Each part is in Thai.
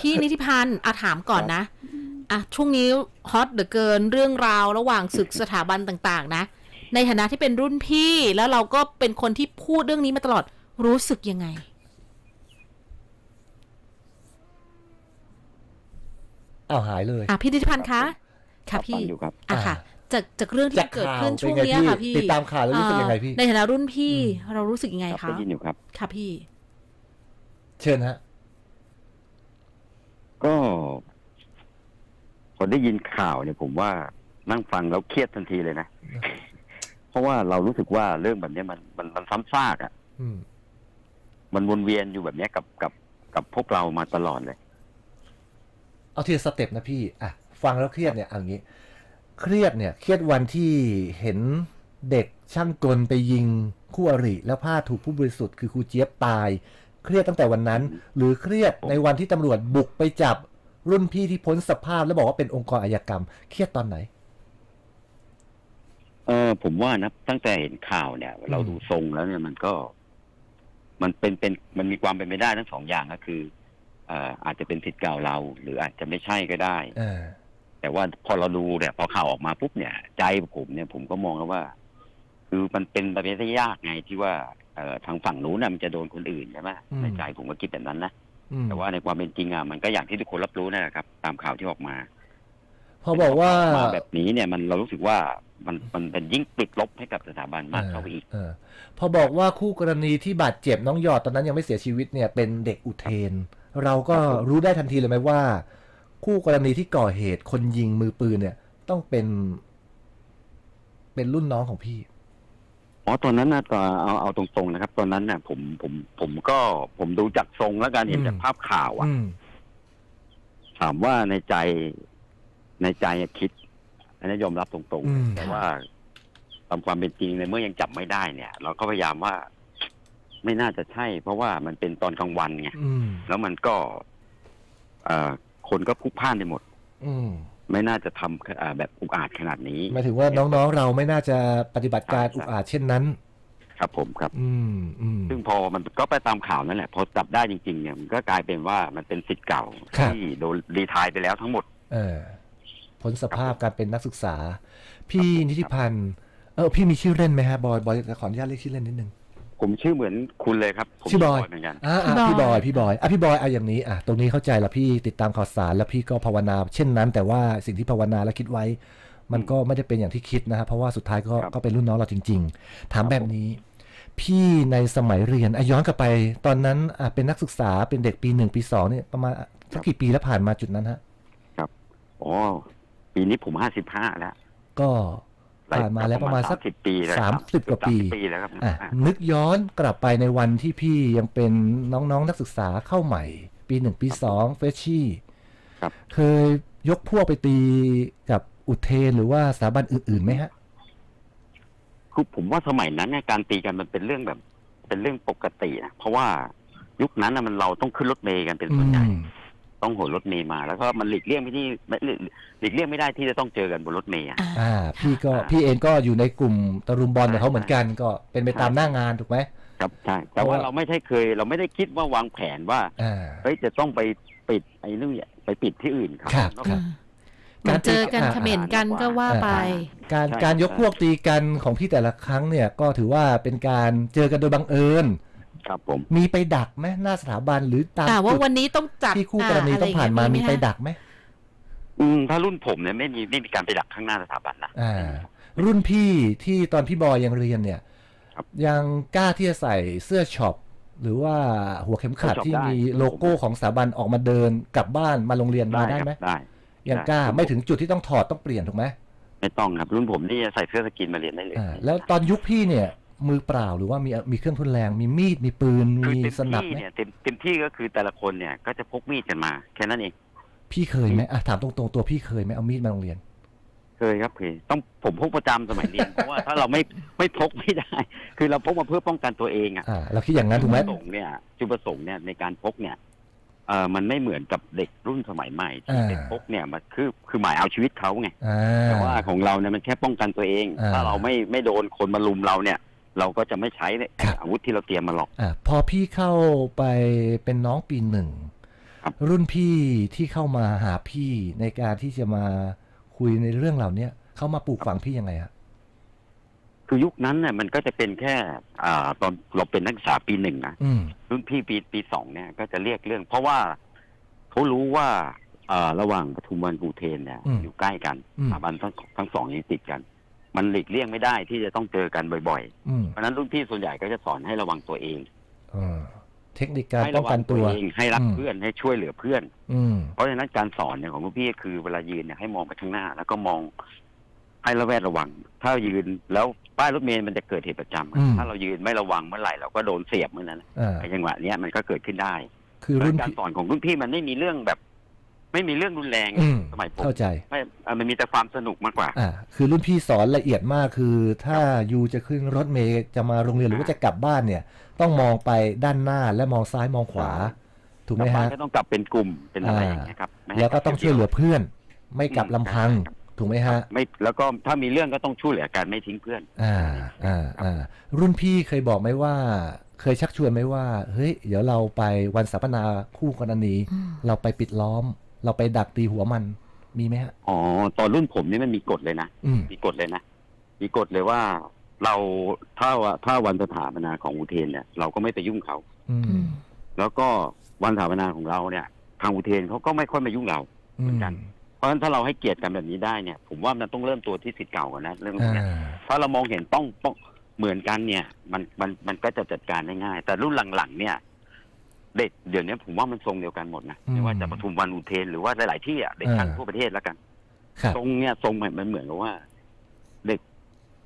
พี่นิติพันธ์อาถามก่อนนะอะช่วงนี้ฮอตเหลือเกินเรื่องราวระหว่างศึกสถาบันต่างๆ นะ ในฐานะที่เป็นรุ่นพี่แล้วเราก็เป็นคนที่พูดเรื่องนี้มาตลอดรู้สึกยังไง อ้าวหายเลยอะพี่นิติพันธ์คะค่ะพี่ฟังอยู่ครับอะค่ะจากจากเรื่องที่จากเกิดข่าวขึ้นช่วงเป็นไงเนี้ยค่ะพี่พี่ติดตามข่าวแล้วรู้สึกยังไงพี่เอ่อในฐานะรุ่นพี่เรารู้สึกยังไงครับคะได้ยินอยู่ครับ ค่ะพี่ เชิญฮะ ก็พอได้ยินข่าวเนี่ยผมว่านั่งฟังแล้วเครียดทันทีเลยนะ เพราะว่าเรารู้สึกว่าเรื่องแบบเนี้ยมันมันมันซ้ำซากอะ่ะอืม มันวนเวียนอยู่แบบเนี้ยกับกับกับพวกเรามาตลอดเลย เอาทีละสเต็ปนะพี่ อะ ฟังแล้วเครียดเนี่ยเอย่างนี้ เครียดเนี่ย เครียดวันที่เห็นเด็กช่างกลไปยิงคู่อริแล้วพลาดถูกผู้บริสุทธิ์คือครูเจี๊ยบตาย เครียดตั้งแต่วันนั้น หรือเครียดในวันที่ตำรวจบุกไปจับรุ่นพี่ที่พ้นสภาพแล้วบอกว่าเป็นองค์กรอาชญากรรม เครียดตอนไหน เออผมว่านะตั้งแต่เห็นข่าวเนี่ย เราดูทรงแล้วเนี่ยมันก็ มันเป็นเป็นมันมีความเป็นไปได้ทั้งสองอย่างก็คือเอ่ออาจจะเป็นผิดเก่าเรา หรืออาจจะไม่ใช่ก็ได้ เออ แต่ว่าพอเราดูเนี่ย พอข่าวออกมาปุ๊บเนี่ย ใจผมเนี่ยผมก็มองแล้วว่า คือมันเป็นไปได้ยากไงที่ว่าเอ่อทางฝั่งนู้นน่ะมันจะโดนคนอื่นใช่ไหมอืมในใจผมก็คิดแบบนั้นนะอืมแต่ว่าในความเป็นจริงอะมันก็อย่างที่ทุกคนรับรู้นั่นแหละครับ ตามข่าวที่ออกมาพอบอกว่ามาแบบนี้เนี่ยมันเรารู้สึกว่ามันมันเป็นยิ่งติดลบให้กับสถาบันมากเข้าไปอีกเออพอบอกว่าคู่กรณีที่บาดเจ็บน้องหยอดตอนนั้นยังไม่เสียชีวิตเนี่ยเป็นเด็กอุเทน เราก็รู้ได้ทันทีเลยไหมว่า คู่กรณีที่ก่อเหตุคนยิงมือปืนเนี่ย ต้องเป็น เป็นรุ่นน้องของพี่ อ๋อตอนนั้นนะก็เอาเอาตรงๆนะครับ ตอนนั้นน่ะ ผมผมผมก็ผมดูจากทรงแล้วการเห็นอืม จากภาพข่าวอะ อืม ถามว่าในใจในใจอะคิด อันนี้ยอมรับตรงอืม ๆ แต่ว่าตามความเป็นจริงในเมื่อยังจับไม่ได้เนี่ย เราก็พยายามว่า ไม่น่าจะใช่ เพราะว่ามันเป็นตอนกลางวันไง อืมแล้วมันก็ เอ่อคนก็พลุกพล่านไปหมด อืม ไม่น่าจะทำอ่าแบบอุกอาจขนาดนี้หมายถึงว่าน้องๆเราไม่น่าจะปฏิบัติการใช่อุกอาจเช่นนั้น ครับผมครับอืมอืมซึ่งพอมันก็ไปตามข่าวนั่นแหละ พอจับได้จริง ๆ เนี่ยมันก็กลายเป็นว่ามันเป็นสิทธิ์เก่าครับที่โดนรีไทายไปแล้วทั้งหมด เออพ้นสภาพการเป็นนักศึกษา พี่นิติพันธ์เออพี่มีชื่อเล่นไหมฮะบอยบอยขออนุญาตเรียกชื่อเล่นนิดนึง ผมชื่อเหมือนคุณเลยครับผมชื่อบอย เหมือนกัน อ่าอ่าพี่บอยพี่บอยอะพี่บอยเอาอย่างนี้อะตรงนี้เข้าใจแล้วพี่ติดตามข่าวสารแล้วพี่ก็ภาวนา เช่นนั้น แต่ว่าสิ่งที่ภาวนาและคิดไว้ มันก็ไม่ได้เป็นอย่างที่คิดนะฮะเพราะว่าสุดท้ายก็ครับ ก็เป็นรุ่นน้องเราจริง ๆ ถามครับแบบนี้ พี่ในสมัยเรียนอะย้อนกลับไป ตอนนั้นอะเป็นนักศึกษาเป็นเด็กปีหนึ่งปีสองเนี่ยประมาณสักกี่ปีแล้วผ่านมาจุดนั้นฮะอ๋อปีนี้ผมห้าสิบห้าแล้ว ก็ ผ่านมาแล้วประมาณสักสิบปีแล้วสามสิบกว่าปีสมสิบปีแล้วครับอะอะนึกย้อนกลับไปในวันที่พี่ยังเป็นน้องๆนนักศึกษาเข้าใหม่ ปีหนึ่งปีสองเฟชชี่ครับเคยยกพวกไปตีกับอุเทนหรือว่าสถาบันอื่นๆไหมฮะคือผมว่าสมัยนั้นเนี่ยการตีกันมันเป็นเรื่องแบบ เป็นเรื่องปกตินะเพราะว่ายุคนั้นนะมันเราต้องขึ้นรถเมย์กันเป็นอืส่วนใหญ่ม ต้องโหนรถเมย์มา แล้วก็มันหลีกเลี่ยงไม่ที่ไม่หลีกหลีกเลี่ยงไม่ได้ที่จะต้องเจอกันบนรถเมย์อะอ่าอ่า พี่ก็อ่าพี่เองก็อยู่ในกลุ่มตะรุมบอลกับเขาใช่เหมือนกันก็เป็นไปตามหน้างานถูกไหม ครับใช่แต่ว่าเพราะว่า เราไม่ใช่เคย เราไม่ได้คิดว่าวางแผนว่าอ่า เฮ้ยจะต้องไปปิดไอ้นู่นเนี่ยไปปิดที่อื่นครับครับ นอกครัจาบกเหมือนเจอกันอ่าเขม่นกันก็ว่าไป การใช่การยกใช่พวกตีกันของพี่แต่ละครั้งเนี่ยก็ถือว่าเป็นการเจอกันโดยบังเอิญ ครับผม มีไปดักไหมหน้าสถาบันหรือตามแต่ว่าจุดวันนี้ต้องจัดที่คู่กรณีต้องผ่านมามีไปดักไหมอืมถ้ารุ่นผมเนี่ยไม่มีไม่มีการไปดักข้างหน้าสถาบันนะ อ่า รุ่นพี่ที่ตอนพี่บอยยังเรียนเนี่ย ครับ ยังกล้าที่จะใส่เสื้อช็อปหรือว่าหัวเข็มขัดเสื้อช็อปที่ได้มีโลโก้ของสถาบันออกมาเดินกลับบ้านมาโรงเรียนมาได้ครับไหมได้ ยังกล้าได้ ไม่ถึงจุดที่ต้องถอดต้องเปลี่ยนถูกไหมไม่ต้องครับ รุ่นผมนี่ใส่เสื้อสกินมาเรียนได้เลยอ่าแล้วตอนยุคพี่เนี่ย มือเปล่าหรือว่ามีมีเครื่องทุนแรงมีมีดมีปืนคือมีเต็มสนับที่ไหมเนี่ยเต็มเต็มที่ก็คือแต่ละคนเนี่ยก็จะพกมีดกันมา แค่นั้นเอง พี่เคยไหมอะถามตรงๆตัวพี่เคยไหมเอามีดมาโรงเรียน เคยครับเคยต้องผมพกประจำสมัยเรียน เพราะว่าถ้าเราไม่ไม่พกไม่ได้ คือเราพกมาเพื่อป้องกันตัวเองอะอ่าเราคิดอย่างนั้นถูกไหม จุดประสงค์เนี่ยจุดประสงค์เนี่ยในการพกเนี่ยเออมันไม่เหมือนกับเด็กรุ่นสมัยใหม่ที่อ่า เด็กพกเนี่ยมันคือคือหมายเอาชีวิตเขาไง อ่า แต่ว่าของเราเนี่ยมันแค่ป้องกันตัวเอง อ่า ถ้าเราไม่ไม่โดนคนมาลุมเราเนี่ย เราก็จะไม่ใช้เนี่ยครับอาวุธที่เราเตรียมมาหรอกอ่าพอพี่เข้าไปเป็นน้องปีหนึ่งครับรุ่นพี่ที่เข้ามาหาพี่ในการที่จะมาคุยในเรื่องเหล่าเนี้ยเขามาปลูกฝังพี่ยังไงฮะคือยุคนั้นเนี่ยมันก็จะเป็นแค่อ่าตอนเราเป็นนักศึกษาปีหนึ่งนะอืมรุ่นพี่ปีปีสองเนี่ยก็จะเรียกเรื่อง เพราะว่าเขารู้ว่าอ่าระหว่างปทุมวันกรุงเทนเนี่ยอืมอยู่ใกล้กันอืมสถาบันทั้งทั้งสองนี้ติดกัน มันหลีกเลี่ยงไม่ได้ที่จะต้องเจอกันบ่อยอืมๆ เพราะฉะนั้นรุ่นพี่ส่วนใหญ่ก็จะสอนให้ระวังตัวเองเออเทคนิคการให้ป้อระงวักันตัตัววเองให้รักอืม เพื่อนให้ช่วยเหลือเพื่อน อืม เพราะฉะนั้นการสอนเนี่ยของรุ่นพี่ก็คือเวลายืนเนี่ยให้มองไปข้างหน้า แล้วก็มองให้ระแวดระวัง ถ้ายืนแล้วป้ายรถเมล์มันจะเกิดเหตุประจำอืมถ้าเรายืนไม่ระวังเมื่อไหร่เราก็โดนเสียบเมื่อนั้นอ่าไอ้จังหวะเนี้ยมันก็เกิดขึ้นได้คือรุ่นการพี่สอนของรุ่นพี่มันไม่มีเรื่องแบบ ไม่มีเรื่องรุนแรงอืมสมัยผมเข้าใจ ไม่อะมันมีแต่ความสนุกมากกว่า อ่า คือรุ่นพี่สอนละเอียดมากคือถ้ายูจะขึ้นรถเมย์จะมาโรงเรียนหรือว่าจะกลับบ้านเนี่ย ต้องมองไปด้านหน้าและมองซ้ายมองขวา ถูกไหมกลับบ้าฮะ นก็ต้องกลับเป็นกลุ่มเป็นอะไรอ่า อย่างเงี้ยครับไม่ให้แล้วก็ต้องช่วยเหลือเพื่อน ไม่กลับอืมลำพังใช่ครับถูกไหมฮะ ไม่แล้วก็ถ้ามีเรื่องก็ต้องช่วยเหลือกันไม่ทิ้งเพื่อน อ่าอ่าอ่ารุ่นพี่เคยบอกไหมว่า เคยชักชวนไหมว่า เฮ้ย เดี๋ยวเราไปวันสัมมนาคู่กรณี อืม เราไปปิดล้อม เราไปดักตีหัวมันมีไหมฮะ อ๋อตอนรุ่นผมนี่มันมีกฎเลยนะ อืม มีกฎเลยนะ มีกฎเลยว่าเราถ้าว่าถ้าวันสถาปนาของอุเทนเนี่ยเราก็ไม่ไปยุ่งเขา อือืมมแล้วก็วันสถาปนาของเราเนี่ย ทางอุเทนเขาก็ไม่ค่อยมายุ่งเราอืมกัน เพราะฉะนั้นถ้าเราให้เกียรติกันแบบนี้ได้เนี่ย ผมว่ามันต้องเริ่มตัวที่สิทธิ์เก่าก่อนนะเรื่องพวกอ่า เนี้ยถ้าเรามองเห็นต้องต้องเหมือนกันเนี่ย มันมันมันก็จะจัดการได้ง่าย แต่รุ่นหลังๆเนี่ย เด็กเดี๋ยวนี้ผมว่ามันทรงเดียวกันหมดนะอืม ไม่ว่าจะปทุมวันอุเทนหรือว่าหลาย ๆ ที่อะเด็กช่างอ่าทั่วประเทศแล้วกัน ครับ ทรงเนี่ยทรงมันมันเหมือนกับว่า เด็ก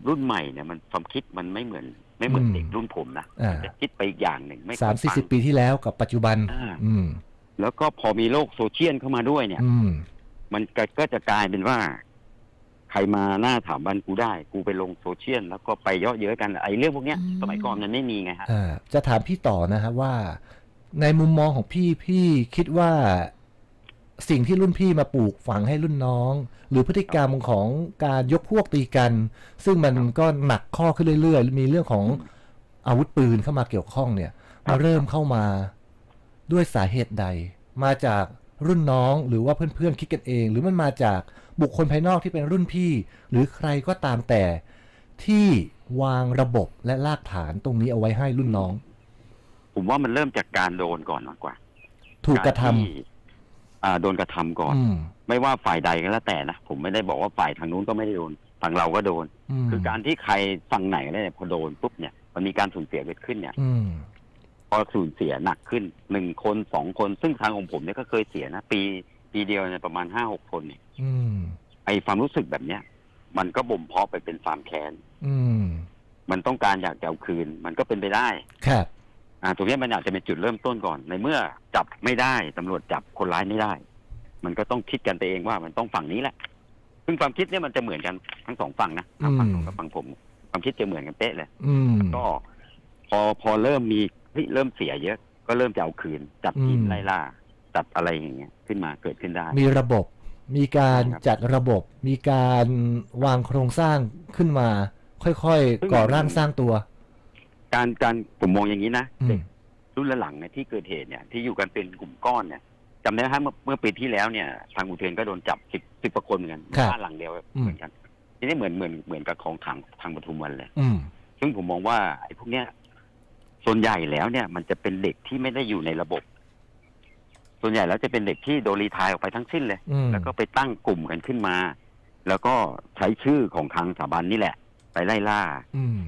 รุ่นใหม่เนี่ยมันความคิดมันไม่เหมือน ไม่เหมือนเด็กรุ่นผมนะอ่าจะคิดไปอีกอย่างหนึ่งไม่สามค่อยสี่ฟังสิบปีที่แล้วกับปัจจุบัน อ่า อืม แล้วก็พอมีโลกโซเชียลเข้ามาด้วยเนี่ย อืม มันก็ก็จะกลายเป็นว่า ใครมาหน้าถามบันกูได้ กูไปลงโซเชียลแล้วก็ไปเยาะเย้ยกันไอ้เรื่องพวกเนี้ย อืม สมัยก่อนมันไม่มีไงฮะ อ่าจะถามพี่ต่อนะฮะว่า ในมุมมองของพี่พี่คิดว่าสิ่งที่รุ่นพี่มาปลูกฝังให้รุ่นน้อง หรือพฤติกรรมของการยกพวกตีกัน ซึ่งมันก็หนักข้อขึ้นเรื่อยๆ มีเรื่องของอาวุธปืนเข้ามาเกี่ยวข้องเนี่ย มาเริ่มเข้ามาด้วยสาเหตุใด มาจากรุ่นน้องหรือว่าเพื่อนๆคิดกันเอง หรือมันมาจากบุคคลภายนอกที่เป็นรุ่นพี่ หรือใครก็ตามแต่ที่วางระบบและรากฐานตรงนี้เอาไว้ให้รุ่นน้อง ผมว่ามันเริ่มจากการโดนก่อนมากกว่าถูกกระทที่อ่า โดนกระทำำก่อน อืมไม่ว่าฝ่ายใดก็แล้วแต่นะผมไม่ได้บอกว่าฝ่ายทางนู้นก็ไม่ได้โดนฝั่งเราก็โดน มคือการที่ใครฝั่งไหนก็ได้เนี่ยพอโดนปุ๊บเนี่ยมันมีการสูญเสียเกิดขึ้นเนี่ย อืม พอสูญเสียหนักขึ้นหนึ่งคนสองคนซึ่งทางของผมเนี่ยก็เคยเสียนะ ปีปีเดียวเนี่ยประมาณห้าหกคนเนี่ยอืม ไอความรู้สึกแบบเนี้ยมันก็บ่มเพาะไปเป็นความแค้น อืม มันต้องการอยากจะเอาคืน มันก็เป็นไปได้ ครับอ่า ตรงเนี้ยมันอาจจะเป็นจุดเริ่มต้นก่อน ในเมื่อจับไม่ได้ตำรวจจับคนร้ายไม่ได้ มันก็ต้องคิดกันไปเองว่ามันต้องฝั่งนี้แหละซึ่งความคิดเนี่ยมันจะเหมือนกันทั้งสองฝั่งนะทั้งฝั่งผมกับฝั่งผม ความคิดจะเหมือนกันเป๊ะเลยอืมก็พอพอเริ่มมีเฮ้ยเริ่มเสียเยอะ ก็เริ่มจะเอาคืน จับกินอืมไล่ล่าจับอะไรอย่างเงี้ยขึ้นมาเกิดขึ้นได้ มีระบบ มีการครับจัดระบบ มีการวางโครงสร้างขึ้นมา ค่อยซึ่งๆก่อร่างสร้างตัว การการผมมองอย่างนี้นะอืเด็มกรุ่นหลังๆเนี่ยที่เกิดเหตุเนี่ยที่อยู่กันเป็นกลุ่มก้อนเนี่ยจำได้ไหมฮะเมื่อเมื่อปีที่แล้วเนี่ย ทางอุเทนก็โดนจับสิบสิบกว่าคนเหมือนกันครับบ้านหลังเดียวอืมเหมือนกันทีนี้เหมือนเหมือนเหมือนกับของทางทางปทุมวันเลย อืม ซึ่งผมมองว่าไอ้พวกเนี้ยส่วนใหญ่แล้วเนี่ย มันจะเป็นเด็กที่ไม่ได้อยู่ในระบบ ส่วนใหญ่แล้วจะเป็นเด็กที่โดนรีไทายออกไปทั้งสิ้นเลย อืม แล้วก็ไปตั้งกลุ่มกันขึ้นมา แล้วก็ใช้ชื่อของทางสถาบันนี่แหละ ไปไล่ล่า อืม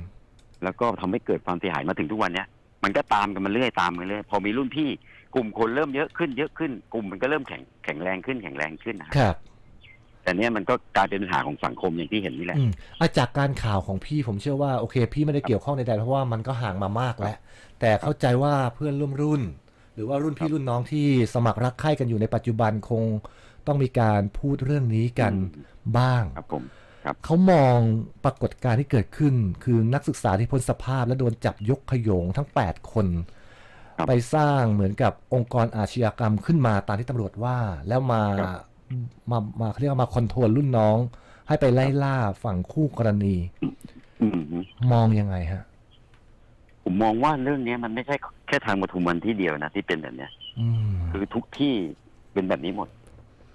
แล้วก็ทำให้เกิดความเสียหายมาถึงทุกวันเนี้ยมันก็ตามกันมาเรื่อยตามกันเรื่อยพอมีรุ่นพี่กลุ่มคนเริ่มเยอะขึ้นเยอะขึ้นกลุ่มมันก็เริ่มแข็งแข็งแรงขึ้นแข็งแรงขึ้นนะครับครับแต่เนี้ยมันก็กลายเป็นปัญหาของสังคมอย่างที่เห็นนี่แหละอืมอาจากการข่าวของพี่ผมเชื่อว่าโอเค พี่ไม่ได้เกี่ยวข้องใดๆเพราะว่ามันก็ห่างมามากแล้ว แต่เข้าใจว่าเพื่อนร่วมรุ่น หรือว่ารุ่นพี่รุ่นน้องที่สมัครรักใคร่กันอยู่ในปัจจุบันคงต้องมีการพูดเรื่องนี้กันอืมบ้างครับผม เขามองปรากฏการณ์ที่เกิดขึ้น คือนักศึกษาที่พ้นสภาพและโดนจับยกขยงทั้ง 8 คนครับไปสร้างเหมือนกับองค์กรอาชญากรรมขึ้นมาตามที่ตำรวจว่า แล้วมาครับมามาเขาเรียกว่ามาคอนโทรลรุ่นน้อง ให้ไปไล่ล่าฝั่งคู่กรณีอืมมองยังไงฮะ ผมมองว่าเรื่องเนี้ยมันไม่ใช่แค่ทางปทุมวันที่เดียวนะที่เป็นแบบเนี้ยอืมคือทุกที่เป็นแบบนี้หมด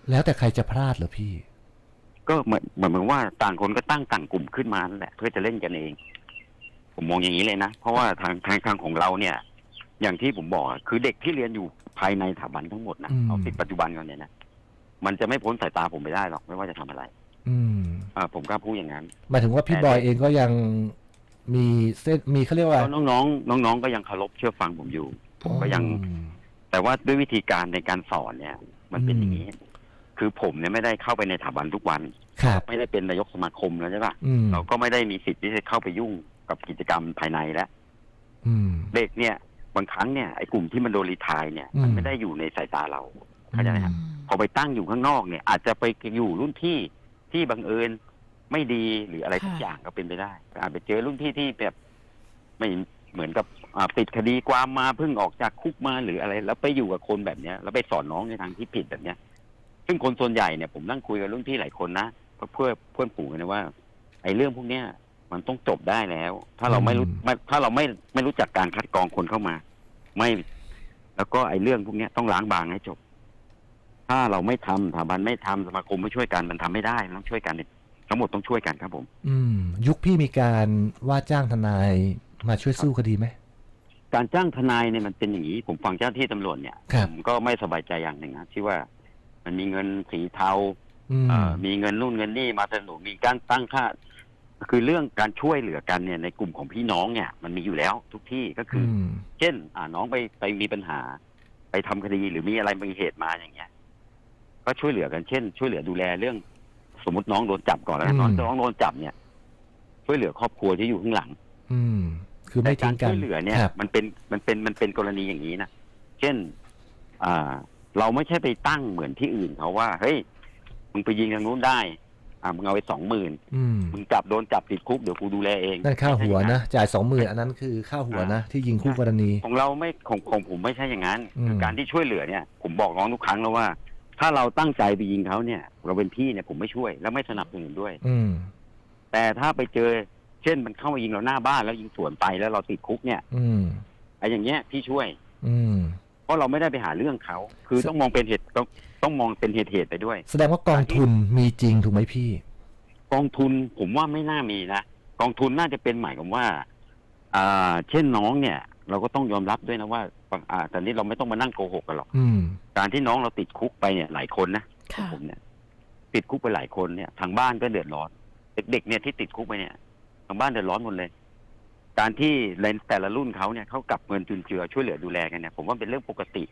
แล้วแต่ใครจะพลาดเหรอพี่ ก็เหมือนเหมือนว่าต่างคนก็ตั้งต่างกลุ่มขึ้นมานั่นแหละเพื่อจะเล่นกันเอง ผมมองอย่างนี้เลยนะ เพราะว่าทางทางทางของเราเนี่ย อย่างที่ผมบอกอะคือเด็กที่เรียนอยู่ภายในสถาบันทั้งหมดนะอืม เอาติดปัจจุบันก่อนเนี่ยนะมันจะไม่พ้นสายตาผมไปได้หรอกไม่ว่าจะทำอะไรอืมอ่าผมกล้าพูดอย่างนั้นหมายถึงว่าพี่บอยเองก็ยังมีเส้นมีเขาเรียกว่า แล้วน้องๆน้องๆก็ยังเคารพเชื่อฟังผมอยู่ ผมก็ยังอืมแต่ว่าด้วยวิธีการในการสอนเนี่ย มันเป็นอืมอย่างนี้ คือผมเนี่ยไม่ได้เข้าไปในสถาบันทุกวัน ครับ ไม่ได้เป็นนายกสมาคมแล้วใช่ปะอืมเราก็ไม่ได้มีสิทธิ์ที่จะเข้าไปยุ่งกับกิจกรรมภายในแล้วอืม เด็กเนี่ยบางครั้งเนี่ยไอ้กลุ่มที่มันโดนรีไทายเนี่ยอืมมันไม่ได้อยู่ในสายตาเราเข้าใจไหมครับ พอไปตั้งอยู่ข้างนอกเนี่ย อาจจะไปอยู่รุ่นที่ที่บังเอิญไม่ดีหรืออะไรค่ะทุกอย่างก็เป็นไปได้ อาจไปเจอรุ่นที่ที่แบบไม่เหมือนกับอ่าติดคดีความมาเพิ่งออกจากคุกมาหรืออะไร แล้วไปอยู่กับคนแบบเนี้ยแล้วไปสอนน้องในทางที่ผิดแบบเนี้ย ซึ่งคนส่วนใหญ่เนี่ยผมนั่งคุยกับรุ่นพี่หลายคนนะเพื่อเพื่อเพื่อนปู่กันนะว่า ไอ้เรื่องพวกเนี้ยมันต้องจบได้แล้ว ถ้าเราไม่รู้อืมไม่ถ้าเราไม่ไม่รู้จักการคัดกรองคนเข้ามา ไม่ แล้วก็ไอ้เรื่องพวกเนี้ยต้องล้างบางให้จบ ถ้าเราไม่ทำสถาบันไม่ทำสมาคมไม่ช่วยกันมันทำไม่ได้มันต้องช่วยกันทั้งหมดต้องช่วยกันครับผม อืม ยุคพี่มีการว่าจ้างทนายมาช่วยสู้คดีไหมการจ้างทนายเนี่ยมันเป็นอย่างนี้ ผมฟังเจ้าหน้าที่ตำรวจเนี่ยครับผมก็ไม่สบายใจอย่างหนึ่งนะที่ว่า มันมีเงินสีเทาอืมเอ่อมีเงินนู่นเงินนี่มาสนับสนุนมีการตั้งค่า คือเรื่องการช่วยเหลือกันเนี่ยในกลุ่มของพี่น้องเนี่ย มันมีอยู่แล้วทุกที่ก็คืออือมเช่น อ่าน้องไปไปมีปัญหา ไปทำคดีหรือมีอะไรมีเหตุมาอย่างเงี้ย ก็ช่วยเหลือกันเช่น ช่วยเหลือดูแลเรื่อง สมมติน้องโดนจับก่อนแล้วกันน้องอืมน้องโดนจับเนี่ย ช่วยเหลือครอบครัวที่อยู่ข้างหลัง อืม คือแต่ไม่กาทิ้รงกันช่วยเหลือเนี่ยครับมันเป็นมันเป็นมันเป็นกรณีอย่างนี้นะเช่น อ่า เราไม่ใช่ไปตั้งเหมือนที่อื่นเขาว่า เฮ้ย มึงไปยิงทางนู้นได้ อ่ามึงเอาไปสองหมื่นอืมมึงจับโดนจับติดคุกเดี๋ยวกูดูแลเองนั่นค่าหัวไม่ใช่อย่งนะจ่ายสองหมื่นอันนั้นคือค่าหัวนะที่ยิงคู่กรณี ของเราไม่ของของผมไม่ใช่อย่างนั้นอืมคือการที่ช่วยเหลือเนี่ย ผมบอกน้องทุกครั้งแล้วว่า ถ้าเราตั้งใจไปยิงเขาเนี่ย เราเป็นพี่เนี่ยผมไม่ช่วย แล้วไม่สนับสนุนด้วย อืมแต่ถ้าไปเจอ เช่นมันเข้ามายิงเราหน้าบ้านแล้วยิงสวนไปแล้วเราติดคุกเนี่ย อืมไอ้อย่างเงี้ยพี่ช่วย อืม เพราะเราไม่ได้ไปหาเรื่องเขา คือต้องมองเป็นเหตุต้องต้องมองเป็นเหตุเหตุไปด้วย แสดงว่ากองทุนมีจริงถูกไหมพี่ กองทุนผมว่าไม่น่ามีนะกองทุนน่าจะเป็นหมายความว่า อ่า เช่นน้องเนี่ย เราก็ต้องยอมรับด้วยนะว่าอ่าแต่นี้เราไม่ต้องมานั่งโกหกกันหรอกอืม การที่น้องเราติดคุกไปเนี่ยหลายคนนะค่ะผมเนี่ย ติดคุกไปหลายคนเนี่ย ทางบ้านก็เดือดร้อน เด็กๆเนี่ยที่ติดคุกไปเนี่ย ทางบ้านเดือดร้อนหมดเลย การที่ในแต่ละรุ่นเขาเนี่ยเขากลับเงินจุนเจือช่วยเหลือดูแลกันเนี่ยผมว่าเป็นเรื่องปกติ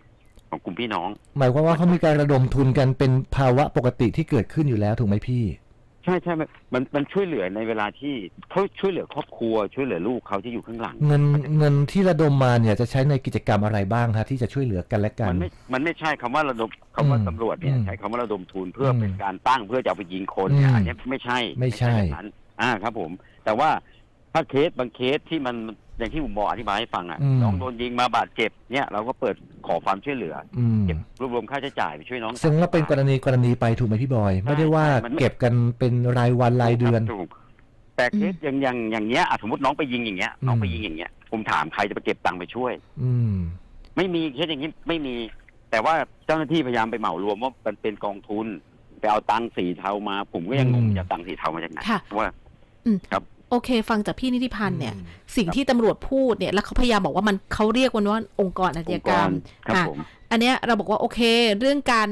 ของกลุ่มพี่น้อง หมายความว่าเขามีการระดมทุนกันเป็นภาวะปกติที่เกิดขึ้นอยู่แล้วถูกไหมพี่ ใช่ใช่มันมันมันช่วยเหลือในเวลาที่เขาช่วยเหลือครอบครัว ช่วยเหลือลูกเขาที่อยู่ข้างหลัง เงินเงินที่ระดมมาเนี่ยจะใช้ในกิจกรรมอะไรบ้างฮะที่จะช่วยเหลือกันและกัมันนไม่มันไม่ใช่คำว่าระดมคำว่าอืมตำรวจเนี่ยอืมใช้คำว่าระดมทุนเพื่ออมเป็นการตั้งเพื่อจะเอาไปยิงคนเนี่ยอืมอันนี้ไม่ใช่ไม่ใช่แบบนั้นอ่าครับผม แต่ว่า ถ้าเคสบางเคสที่มันอย่างที่ผมบอกอธิบายให้ฟังอะอืม น้องโดนยิงมาบาดเจ็บเนี่ยเราก็เปิดขอความช่วยเหลืออืมเก็บรวบรวมค่าใช้จ่ายไปช่วยน้อง ซึ่งว่าเป็นกรณีกรณีไปถูกไหมพี่บอย ไม่ได้ว่าใช่มันไม่ เก็บกันเป็นรายวันรายเดือนถูกแต่เคสอย่างอย่างอย่างเงี้ยอะสมมติน้องไปยิงอย่างเงี้ย น้องไปอืมยิงอย่างเงี้ยผมถามใครจะไปเก็บตังค์ไปช่วย อืม ไม่มีเคสอย่างนี้ไม่มี แต่ว่าเจ้าหน้าที่พยายามไปเหมารวมว่ามันเป็นกองทุนไปเอาตังค์สีเทามา ผมก็ยังงงอืม จะตังค์สีเทามาจากไหนค่ะ ว่า โอเค ฟังจากพี่นิติพันธ์เนี่ย สิ่งที่ตำรวจพูดเนี่ย แล้วเขาพยายามบอกว่ามันเขาเรียกมันว่าองค์กรอาชองญาค์กกรรรมครับอะผมอันเนี้ยเราบอกว่าโอเค เรื่องการ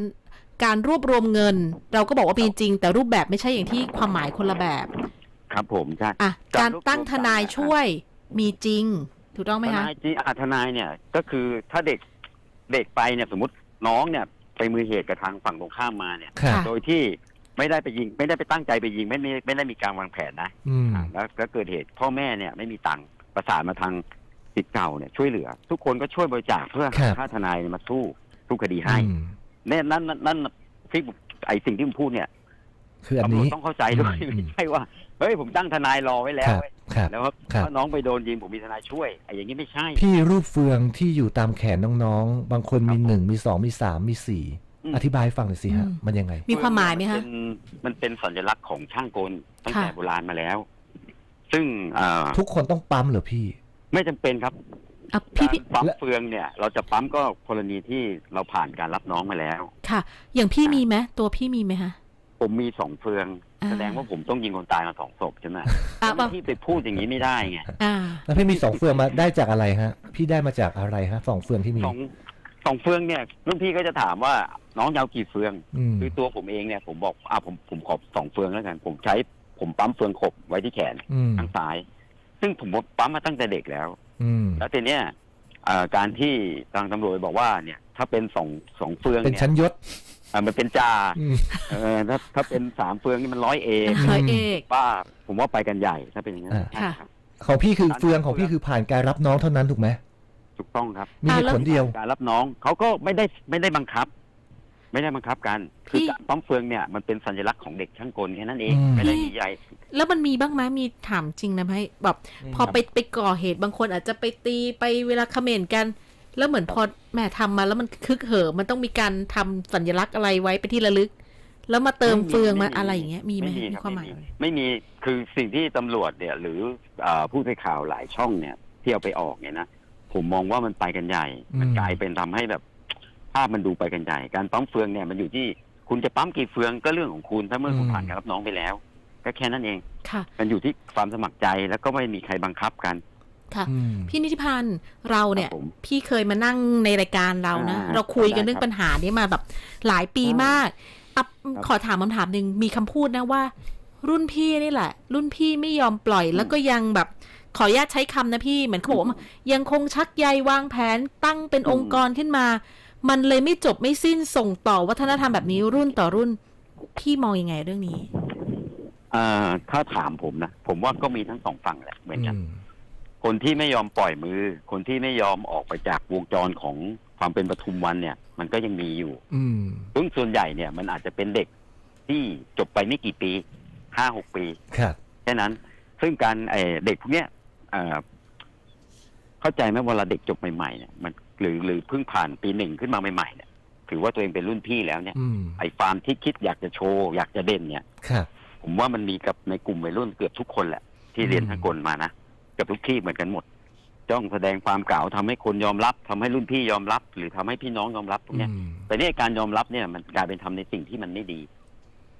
การรวบรวมเงิน เราก็บอกว่ามีจริง แต่รูปแบบไม่ใช่อย่างที่ความหมายคนละแบบ ครับผมใช่อะกาการรรวบรวมตั้งทนายต่างๆช่วยมีจริง ถูกต้องไหมทคะนายจีอาทนายเนี่ยก็คือถ้าเด็กเด็กไปเนี่ยสมมติน้องเนี่ยไปมือเหตุกับทางฝั่งตรงข้ามมาเนี่ยค่ะค่ะโดยที่ ไม่ได้ไปยิง ไม่ได้ไปตั้งใจไปยิง ไม่มีไม่ได้มีการวางแผนนะอืม อ่าแล้วแล้วเกิดเหตุพ่อแม่เนี่ยไม่มีตังค์ประสานมาทางสิทธิ์เก่าเนี่ยช่วยเหลือ ทุกคนก็ช่วยบริจาคเพื่อครับ ค่าทนายมาสู้สู้คดีให้อืมเนี่ยนั่นนั่นนั่นที่ผมไอสิ่งที่ผมพูดเนี่ยคืออันตำรวจนี้ ต้องเข้าใจด้วยอืม ไม่ใช่ว่าเฮ้ยผมตั้งทนายรอไว้แล้ควรับเว้ยครับ แล้วว่าครับ ถ้าน้องไปโดนยิงผมมีทนายช่วยไอ้อย่างนี้ไม่ใช่ พี่รูปเฟืองที่อยู่ตามแขนน้องๆ บางคนมีครับผม หนึ่งมีสองมีสามมีสี่ อืมอธิบายให้ฟังหน่อยสิฮะ อืม มันยังไง มีความหมายไหมนคะเป็นมันเป็นสัญลักษณ์ของช่างกลตั้งแต่ค่ะ โบราณมาแล้ว ซึ่งอ่าทุกคนต้องปั๊มเหรอพี่ ไม่จำเป็นครับอะพี่การพี่ปั๊มและ เฟืองเนี่ย เราจะปั๊มก็กรณีที่เราผ่านการรับน้องมาแล้ว ค่ะ อย่างพี่มีไหมตัวพี่มีไหมคะผมมีสองเฟือง อ่า แสดงว่าผมต้องยิงคนตายมาสองศพใช่ไหมอะเจ้าหน้าที่ไปพูดอย่างนี้ไม่ได้ไงอ่า แล้วพี่มีสองเฟืองมาได้จากอะไรฮะ พี่ได้มาจากอะไรฮะสองเฟืองที่มี สอง สองเฟืองเนี่ยรุ่นพี่ก็จะถามว่าน้องยาวกี่เฟือง อืมคือตัวผมเองเนี่ยผมบอกอ่าผมผมขอสองเฟืองแล้วกัน ผมใช้ผมปั๊มเฟืองขบไว้ที่แขนอืมข้างซ้าย ซึ่งผมปั๊มมาตั้งแต่เด็กแล้ว อืมแล้วทีเนี้ยเอ่อการที่ทางตำรวจบอกว่าเนี่ย ถ้าเป็นสองสองเฟืองเป็นเนี่ยชั้นยศอะมันเป็นจ่าอืม เออถ้าถ้าเป็นสามเฟืองนี่มันร้อยเอกร้อยเอก ป้าผมว่าไปกันใหญ่ถ้าเป็นอย่างนั้นอ่าใช่ครับ ของพี่คือเฟืองของพี่คือผ่านการรับน้องเท่านั้นถูกไหม ถูกต้องครับมีเหตุผลเดียว การรับน้องเขาก็ไม่ได้ไม่ได้บังคับ ไม่ได้บังคับกัน คือการปั๊มเฟืองเนี่ยมันเป็นสัญลักษณ์ของเด็กช่างกลแค่นั้นเองอืม ไม่ได้มีใหญ่แล้วมันมีบ้างไหมมีถามจริงนะพี่แบบพอไปไปก่อเหตุบางคนอาจจะไปตีไปเวลาเขม่นกัน แล้วเหมือนพอแหม่ทำมาแล้วมันคึกเหิมมันต้องมีการทำสัญลักษณ์อะไรไว้ไปนที่ระลึก แล้วมาเติมเฟืองมาอะไรอย่างเงี้ยมีไหมไม่มีมีรับความหมายไอะไรไม่มีคือสิ่งที่ตำรวจเนี่ย หรือเอ่อผู้สื่อข่าวหลายช่องเนี่ยที่เอาไปออกเนี่ยนะ ผมมองว่ามันไปกันใหญ่ มันอืมกลายเป็นทำให้แบบภาพมันดูไปกันใหญ่ การปั๊มเฟืองเนี่ยมันอยู่ที่คุณจะปั๊มกี่เฟืองก็เรื่องของคุณถ้าเมื่อคุณผ่านการรับน้องไปแล้ว ก็แค่นั้นเองค่ะมันอยู่ที่ความสมัครใจแล้วก็ไม่มีใครบังคับกันค่ะอืมพี่นิติพันธ์เราเนี่ยครับผมพี่เคยมานั่งในรายการเรานะอ่าเราคุยกันได้เรื่องครับปัญหานี้มาแบบหลายปีอ่ามมากอะครับขอถามคำถามหนึ่งมีคำพูดนะว่า รุ่นพี่นี่แหละ รุ่นพี่ไม่ยอมปล่อยแล้วก็ยังแบบ ขออนุญาตใช้คำนะพี่ เหมือนเขาบอกว่ายังคงชักใยวางแผนตั้งเป็นองค์กรขึ้นมา มันเลยไม่จบไม่สิ้นส่งต่อวัฒนธรรมแบบนี้รุ่นต่อรุ่น พี่มองยังไงเรื่องนี้เอ่อถ้าถามผมนะ ผมว่าก็มีทั้งสองฝั่งแหละเหมือนกันอืมคนที่ไม่ยอมปล่อยมือ คนที่ไม่ยอมออกไปจากวงจรของความเป็นปทุมวันเนี่ย มันก็ยังมีอยู่ อืมซึ่งส่วนใหญ่เนี่ย มันอาจจะเป็นเด็กที่จบไปไม่กี่ปีห้าหกปีครับแค่นั้น ซึ่งการเอ่อเด็กพวกเนี้ย เอ่อเข้าใจไหมเวลาเด็กจบใหม่ๆเนี่ยมันหรือหรือเพิ่งผ่านปีหนึ่งขึ้นมาใหม่ๆเนี่ยถือว่าตัวเองเป็นรุ่นพี่แล้วเนี่ยอืมไอ้ความที่คิดอยากจะโชว์อยากจะเด่นเนี่ยครับผมว่ามันมีกับในกลุ่มวัยรุ่นเกือบทุกคนแหละ ที่เรียนอืมทางกลมานะเกือบทุกที่เหมือนกันหมด จ้องแสดงความเก่าทำให้คนยอมรับทำให้รุ่นพี่ยอมรับ หรือทำให้พี่น้องยอมรับพวกเนี้ยอืมแต่เนี่ยการยอมรับเนี่ยมันกลายเป็นทำในสิ่งที่มันไม่ดี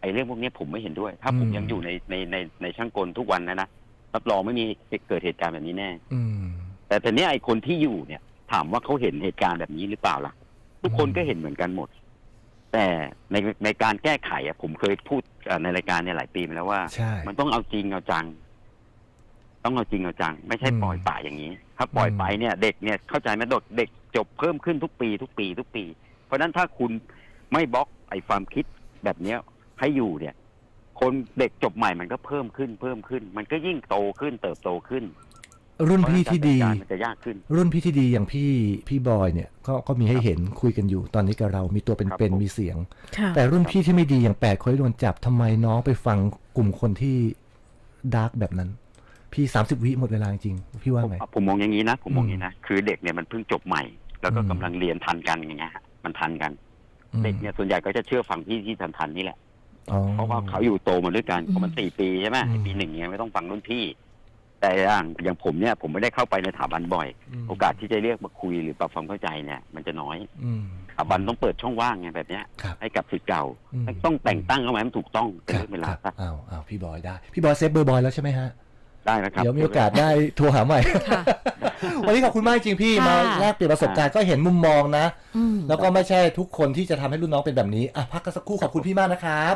ไอ้เรื่องพวกเนี้ยผมไม่เห็นด้วย ถ้าผมอืมยังอยู่ในในในในช่างกลทุกวันนะนะ รับรองไม่มีเกิดเหตุการณ์แบบนี้แน่ อืม แต่แต่เนี่ยไอ้คนที่อยู่เนี่ย ถามว่าเขาเห็นเหตุการณ์แบบนี้หรือเปล่าล่ะ ทุกคนก็เห็นเหมือนกันหมด แต่ในในการแก้ไขอะผมเคยพูดเอ่อในรายการเนี่ยหลายปีมาแล้วว่า ใช่ มันต้องเอาจริงเอาจัง ต้องเอาจริงเอาจัง ไม่ใช่อืมปล่อยป่าอย่างนี้ ถ้าปล่อยอืม ไปเนี่ย เด็กเนี่ยเข้าใจไหมเด็กเด็กจบเพิ่มขึ้นทุกปี ทุกปี ทุกปี เพราะฉะนั้นถ้าคุณไม่บล็อกไอ้ความคิดแบบเนี้ยให้อยู่เนี่ย คนเด็กจบใหม่มันก็เพิ่มขึ้นเพิ่มขึ้น มันก็ยิ่งโตขึ้นเติบโตขึ้นรุ่นพี่ที่ดีเพราะฉะนั้นการจัดการมันจะยากขึ้น รุ่นพี่ที่ดีอย่างพี่พี่บอยเนี่ยก็ก็มีให้เห็นคุยกันอยู่ตอนนี้กับเรามีตัวครับเป็นผมๆมีเสียงค่ะแต่รุ่นพี่ที่ไม่ดีอย่างแปดคนที่โดนจับทำไมน้องไปฟังกลุ่มคนที่ดาร์กแบบนั้น พี่สามสิบวิหมดเวลาจริงๆพี่ว่าไงผมผมมองอย่างนี้นะผมมองอืมอย่างนี้นะคือเด็กเนี่ยมันเพิ่งจบใหม่ แล้วก็อืมกำลังเรียนทันกันอย่างเงี้ยฮะมันทันกัน เด็กเนี่ยส่วนใหญ่ก็จะเชื่อฟังพี่ที่ทันทันๆนี่แหละ อ๋อ เพราะว่าเขาอยู่โตมาด้วยกันอืมเพราะมันสี่ปีใช่ไหมอืม ปีหนึ่งเนี่ยไม่ต้องฟังรุ่นพี่ แต่อย่างอย่างผมเนี่ยผมไม่ได้เข้าไปในสถาบันบ่อย มโอกาสที่จะเรียกมาคุยหรือปรับความเข้าใจเนี่ยมันจะน้อยอืม สถาบันต้องเปิดช่องว่างไงแบบเนี้ย ครับ ให้กับศิษย์เก่า อืม ต้องแต่งตั้งเข้ามาให้มันถูกต้องเป็นครับเรื่องเวคลารับซะอ้าวอ้าวพี่บอยได้ พี่บอยเซฟเบอร์บอยแล้วใช่ไหมฮะ ได้นะครับ เดี๋ยวมีโอกาสได้โทรหาใหม่ ค่ะ วันนี้ขอบคุณมากจริงพี่ค่ะ มาแลกเปลี่ยนประสบการณ์ก็เห็นมุมมองนะ อืม แล้วก็ไม่ใช่ทุกคนที่จะทำให้รุ่นน้องเป็นแบบนี้ อะพักกันสักครู่ขอบคุณพี่มากนะครับ